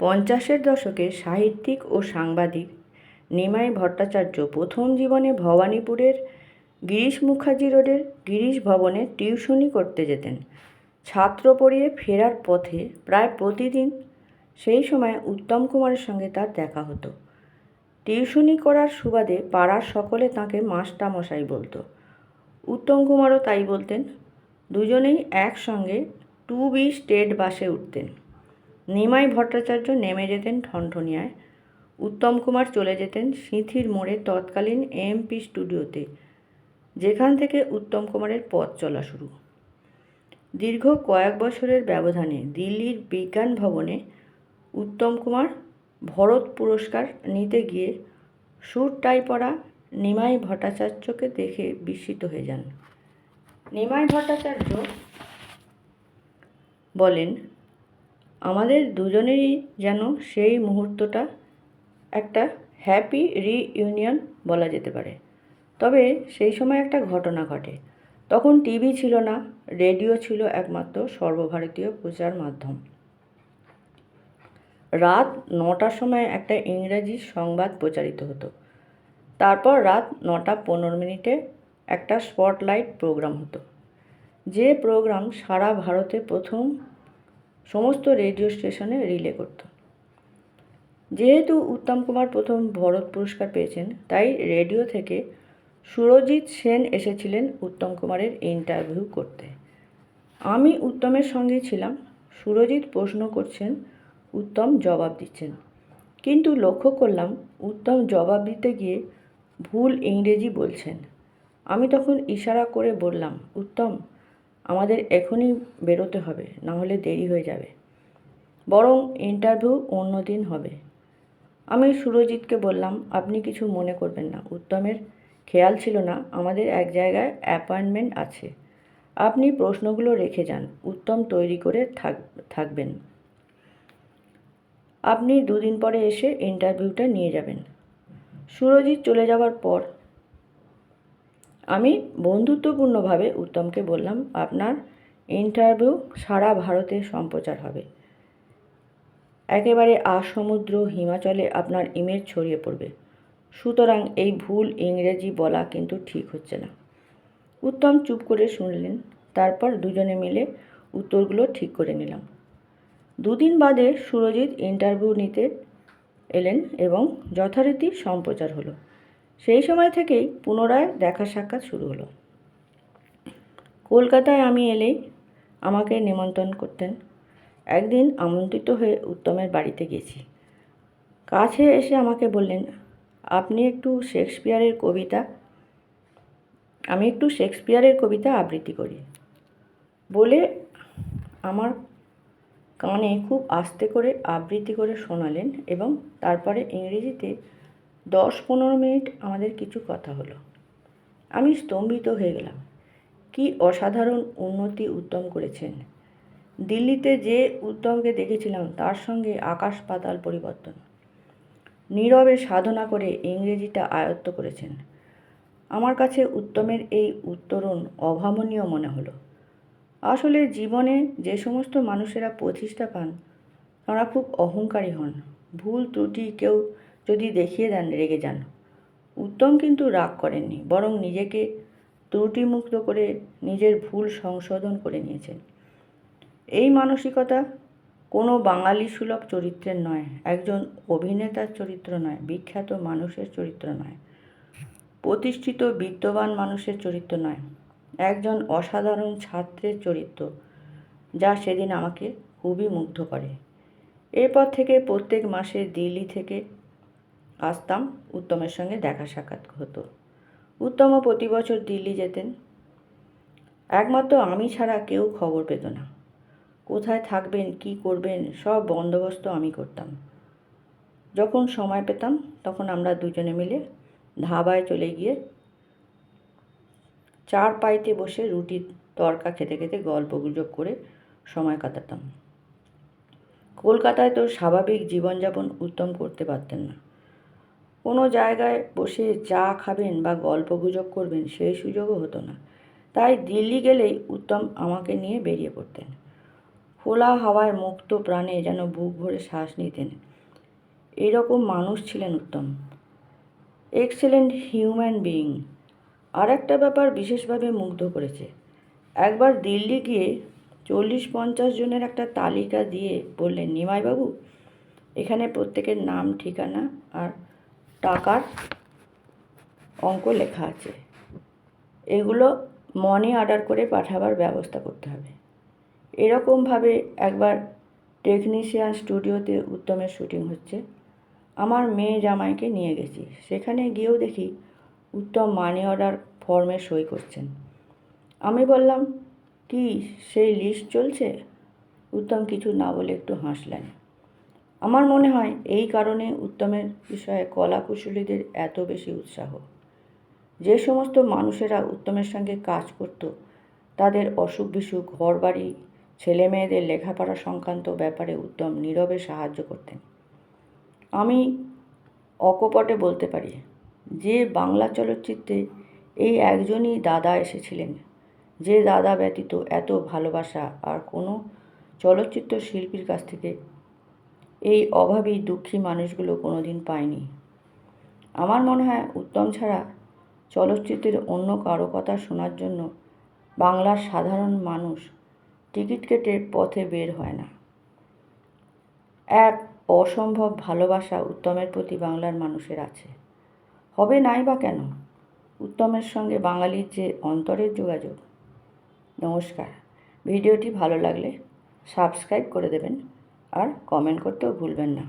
পঞ্চাশের দশকে সাহিত্যিক ও সাংবাদিক নিমাই ভট্টাচার্য প্রথম জীবনে ভবানীপুরের গিরিশ মুখার্জি রোডের গিরিশ ভবনে টিউশনি করতে যেতেন। ছাত্র পড়িয়ে ফেরার পথে প্রায় প্রতিদিন সেই সময় উত্তম কুমারের সঙ্গে তার দেখা হতো। টিউশনি করার সুবাদে পাড়ার সকলে তাঁকে মাস্টারমশাই বলতো। উত্তম কুমারও তাই বলতেন, দুজনেই একসঙ্গে টু বি স্টেট বাসে উঠতেন। নিমাই ভট্টাচার্য নেমে যেতেন ঠনঠনিয়ায়। উত্তম কুমার চলে যেতেন সিঁথির মোড়ে তৎকালীন এমপি স্টুডিওতে, যেখান থেকে উত্তম কুমারের পথ চলা শুরু। দীর্ঘ কয়েক বছরের ব্যবধানে দিল্লির বিজ্ঞান ভবনে উত্তম কুমার ভরত পুরস্কার নিতে গিয়ে স্যুট টাই পরা নিমাই ভট্টাচার্যকে দেখে বিস্মিত হয়ে যান। নিমাই ভট্টাচার্য বলেন আমাদের দুজনেরই যেন সেই মুহূর্তটা একটা হ্যাপি রিইউনিয়ন বলা যেতে পারে। তবে সেই সময় একটা ঘটনা ঘটে। তখন টিভি ছিল না রেডিও ছিল একমাত্র সর্বভারতীয় প্রচার মাধ্যম। রাত নটার সময় একটা ইংরাজি সংবাদ প্রচারিত হতো। তারপর রাত নটা পনেরো মিনিটে একটা স্পটলাইট প্রোগ্রাম হতো। যে প্রোগ্রাম সারা ভারতে প্রথম সমস্ত রেডিও স্টেশনে রিলে করত। যেহেতু উত্তম কুমার প্রথম ভরত পুরস্কার পেয়েছেন, তাই রেডিও থেকে সুরজিৎ সেন এসেছিলেন উত্তম কুমারের ইন্টারভিউ করতে। আমি উত্তমের সঙ্গে ছিলাম। সুরজিৎ প্রশ্ন করছেন, উত্তম জবাব দিচ্ছেন। কিন্তু লক্ষ্য করলাম, উত্তম জবাব দিতে গিয়ে ভুল ইংরেজি বলছেন। আমি তখন ইশারা করে বললাম, উত্তম আমাদের এখনই বেরোতে হবে, না হলে দেরি হয়ে যাবে। বরং ইন্টারভিউ অন্য দিন হবে। আমি সুরজিৎকে বললাম, আপনি কিছু মনে করবেন না। উত্তমের খেয়াল ছিল না, আমাদের এক জায়গায় অ্যাপয়েন্টমেন্ট আছে। আপনি প্রশ্নগুলো রেখে যান। উত্তম তৈরি করে থাক, থাকবেন। আপনি দুদিন পরে এসে ইন্টারভিউটা নিয়ে যাবেন। সুরজিৎ চলে যাওয়ার পর আমি বন্ধুত্বপূর্ণভাবে উত্তমকে বললাম, আপনার ইন্টারভিউ সারা ভারতে সম্প্রচার হবে। একেবারে আসমুদ্র হিমাচলে আপনার ইমেজ ছড়িয়ে পড়বে। সুতরাং এই ভুল ইংরেজি বলা কিন্তু ঠিক হচ্ছে না। উত্তম চুপ করে শুনলেন। তারপর দুজনে মিলে উত্তরগুলো ঠিক করে নিলাম। দুদিন বাদে সুরজিৎ ইন্টারভিউ নিতে এলেন এবং যথারীতি সম্প্রচার হলো। সেই সময় থেকেই পুনরায় দেখা সাক্ষাৎ শুরু হলো। কলকাতায় আমি এলেই আমাকে নিমন্ত্রণ করতেন। একদিন আমন্ত্রিত হয়ে উত্তমের বাড়িতে গেছি। কাছে এসে আমাকে বললেন, আপনি একটু শেক্সপিয়ারের কবিতা, আমি একটু শেক্সপিয়ারের কবিতা আবৃত্তি করি। বলে আমার কানে খুব আস্তে করে আবৃত্তি করে শোনালেন এবং তারপরে ইংরেজিতে দশ পনেরো মিনিট আমাদের কিছু কথা হলো। আমি স্তম্ভিত হয়ে গেলাম। কি অসাধারণ উন্নতি উত্তম করেছেন। দিল্লিতে যে উত্তমকে দেখেছিলাম, তার সঙ্গে আকাশ পাতাল পরিবর্তন। নীরবে সাধনা করে ইংরেজিটা আয়ত্ত করেছেন। আমার কাছে উত্তমের এই উত্তরণ অভাবনীয় মনে হলো। আসলে জীবনে যে সমস্ত মানুষেরা প্রতিষ্ঠা পান, তারা খুব অহংকারী হন। ভুল ত্রুটি কেউ যদি দেখিয়ে দেন, রেগে যান। উত্তম কিন্তু রাগ করেননি, বরং নিজেকে ত্রুটিমুক্ত করে নিজের ভুল সংশোধন করে নিয়েছেন। এই মানসিকতা কোনো বাঙালি সুলভ চরিত্রের নয়, একজন অভিনেতার চরিত্র নয়, বিখ্যাত মানুষের চরিত্র নয়, প্রতিষ্ঠিত বিত্তবান মানুষের চরিত্র নয়, একজন অসাধারণ ছাত্রের চরিত্র যা সেদিন আমাকে খুবই মুগ্ধ করে। এরপর থেকে প্রত্যেক মাসে দিল্লি থেকে আসতাম উত্তমের সঙ্গে দেখা সাক্ষাৎ হতো। উত্তমও প্রতি বছর দিল্লি যেতেন। একমাত্র আমি ছাড়া কেউ খবর পেত না। কোথায় থাকবেন, কি করবেন, সব বন্দোবস্ত আমি করতাম। যখন সময় পেতাম, তখন আমরা দুজনে মিলে ধাবায় চলে গিয়ে চার পাইতে বসে রুটি তরকা খেতে খেতে গল্প গুজব করে সময় কাটাতাম। কলকাতায় তো স্বাভাবিক জীবনযাপন উত্তম করতে পারতেন না। কোনো জায়গায় বসে চা খাবেন বা গল্প গুজব করবেন, সেই সুযোগও হতো না। তাই দিল্লি গেলেই উত্তম আমাকে নিয়ে বেরিয়ে পড়তেন। খোলা হাওয়ায় মুক্ত প্রাণে যেন বুক ভরে শ্বাস নিতেন। এরকম মানুষ ছিলেন উত্তম। Excellent human being. আর একটা ব্যাপার বিশেষভাবে মুগ্ধ করেছে। একবার দিল্লি গিয়ে চল্লিশ পঞ্চাশ জনের একটা তালিকা দিয়ে বললেন, নিমাইবাবু, এখানে প্রত্যেকের নাম, ঠিকানা আর টাকার অঙ্ক লেখা আছে। এগুলো মনি অর্ডার করে পাঠাবার ব্যবস্থা করতে হবে। এরকমভাবে একবার টেকনিশিয়ান স্টুডিওতে উত্তমের শুটিং হচ্ছে। আমার মেয়ে জামাইকে নিয়ে গেছি। সেখানে গিয়েও দেখি উত্তম মানি অর্ডার ফর্মে সই করছেন। আমি বললাম, কি, সেই লিস্ট চলছে? উত্তম কিছু না বলে একটু হাসলেন। আমার মনে হয় এই কারণে উত্তমের বিষয়ে কলাকুশলীদের এত বেশি উৎসাহ। যে সমস্ত মানুষেরা উত্তমের সঙ্গে কাজ করত, তাদের অসুখ বিসুখ, ঘরবাড়ি ছেলে মেয়েদের লেখাপড়া সংক্রান্ত ব্যাপারে উত্তম নীরবে সাহায্য করতেন। আমি অকপটে বলতে পারি, যে বাংলা চলচ্চিত্রে এই একজনই দাদা এসেছিলেন, যে দাদা ব্যতীত এত ভালোবাসা আর কোনো চলচ্চিত্র শিল্পীর কাছ থেকে এই অভাবী, দুঃখী মানুষগুলো কোনো দিন পায়নি। আমার মনে হয় উত্তম ছাড়া চলচ্চিত্রের অন্য কারও কথা শোনার জন্য বাংলার সাধারণ মানুষ টিকিট কেটে পথে বের হয় না। এক অসম্ভব ভালোবাসা উত্তমের প্রতি বাংলার মানুষের আছে। হবে নাই বা কেন? উত্তমের সঙ্গে বাঙালির যে অন্তরের যোগাযোগ। নমস্কার। ভিডিওটি ভালো লাগলে সাবস্ক্রাইব করে দেবেন। আর কমেন্ট করতেও ভুলবেন না।